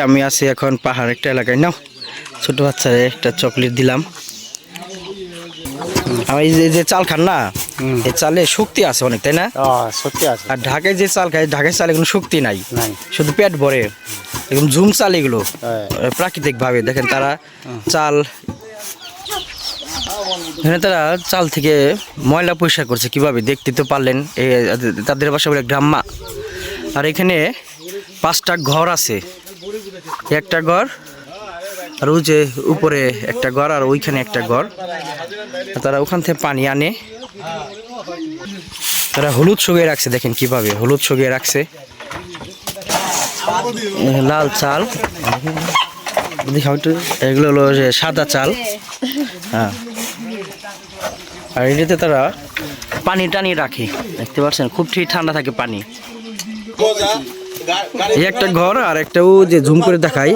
আমি আছি এখন পাহাড় একটা এলাকায় নাও। ছোট বাচ্চারে একটা চকলেট দিলাম। আমি এই যে- যে চাল খান না এই চালে শক্তি আছে অনেক তাই না? সত্যি আছে। আর ঢাকায় যে চাল খায় ঢাকায় চালে কোনো শক্তি নাই। নাই। শুধু পেট ভরে। একদম ঝুম চাল এগুলো। হ্যাঁ। প্রাকৃতিক ভাবে দেখেন তারা চাল এখানে তারা চাল থেকে ময়লা পরিষ্কার করছে কীভাবে? দেখতে তো পারলেন তাদের বাসা বলে গ্রাম্মা আর এখানে পাঁচটা ঘর আছে। একটা ঘর, আর ওই যে উপরে একটা ঘর, আর ওইখানে একটা ঘর। তারা ওখান থেকে পানি আনে। তারা হলুদ শুকিয়ে রাখছে, দেখেন কীভাবে হলুদ শুকিয়ে রাখছে। লাল চাল। এগুলো হলো যে সাদা চাল। হ্যাঁ। আর এটাতে তারা পানি টানি রাখে। দেখতে পাচ্ছেন, খুব ঠিক ঠান্ডা থাকে পানি। এই একটা ঘর আর একটাও যে ঝুম করে দেখাই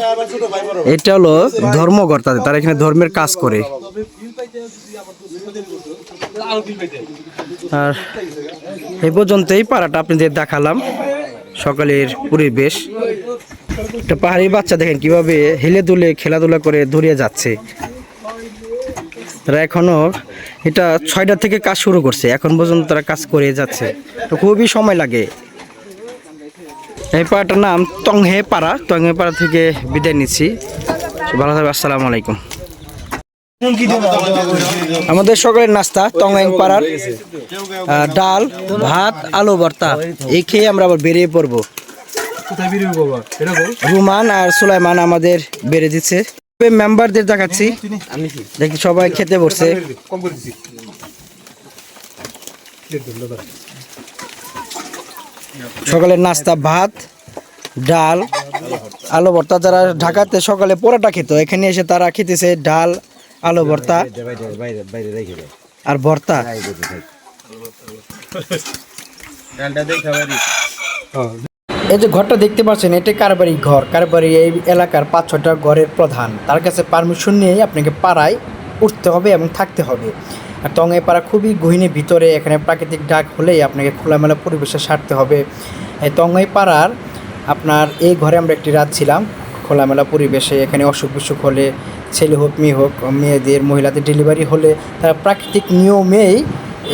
এটা হলো ধর্মঘর তাদের তারা এখানে ধর্মের কাজ করে। আর এই পর্যন্তই পাড়াটা আপনাদের দেখালাম, সকালের পরিবেশ। একটা পাহাড়ি বাচ্চা দেখেন কীভাবে হেলে দুলে, খেলাধুলা করে দৌড়িয়ে যাচ্ছে। তারা এখনও এটা ছয়টা থেকে কাজ শুরু করছে, এখন পর্যন্ত তারা কাজ করে যাচ্ছে। তো খুবই সময় লাগে। এই পাড়াটার নাম টংহে পাড়া। টংহে পাড়া থেকে বিদায় নিচ্ছি। ভালো থাকবে আসসালামু আলাইকুম। আমাদের সকালের নাস্তা টংহেং পাড়ার ডাল, ভাত, আলু ভর্তা। এই খেয়ে আমরা আবার বেরিয়ে পড়ব। রুমান আর সুলাইমান আমাদের বেড়ে দিচ্ছে। মেম্বারদের দেখাচ্ছি। দেখি সবাই খেতে বসছে। সকালের নাস্তা, ভাত, ডাল, আলু ভর্তা যারা ঢাকাতে সকালে পরোটা খেত, এখানে এসে তারা খেতেছে ডাল, আলু ভর্তা আর ভর্তা। এই যে ঘরটা দেখতে পাচ্ছেন, এটা কারবারি ঘর। কারবারি এই এলাকার পাঁচ ছটা ঘরের প্রধান। তার কাছে পারমিশন নিয়ে আপনাকে পাড়ায় উঠতে হবে এবং থাকতে হবে। টঙ্গাই পাড়া খুবই গহীনের ভিতরে, এখানে প্রাকৃতিক ডাক হলেই আপনাকে খোলামেলা পরিবেশে সারতে হবে টঙ্গাই পাড়ার আপনার এই ঘরে আমরা একটি রাত ছিলাম, খোলামেলা পরিবেশে, এখানে অসুখ বিসুখ হলে, ছেলে হোক, মেয়ে হোক, মেয়েদের, মহিলাদের ডেলিভারি হলে তারা প্রাকৃতিক নিয়মেই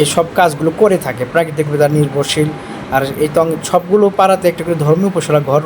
এই সব কাজগুলো করে থাকে প্রাকৃতিক উপর তারা নির্ভরশীল আর এই সবগুলো পাড়াতে একটা করে ধর্মীয় উপশালা ঘর।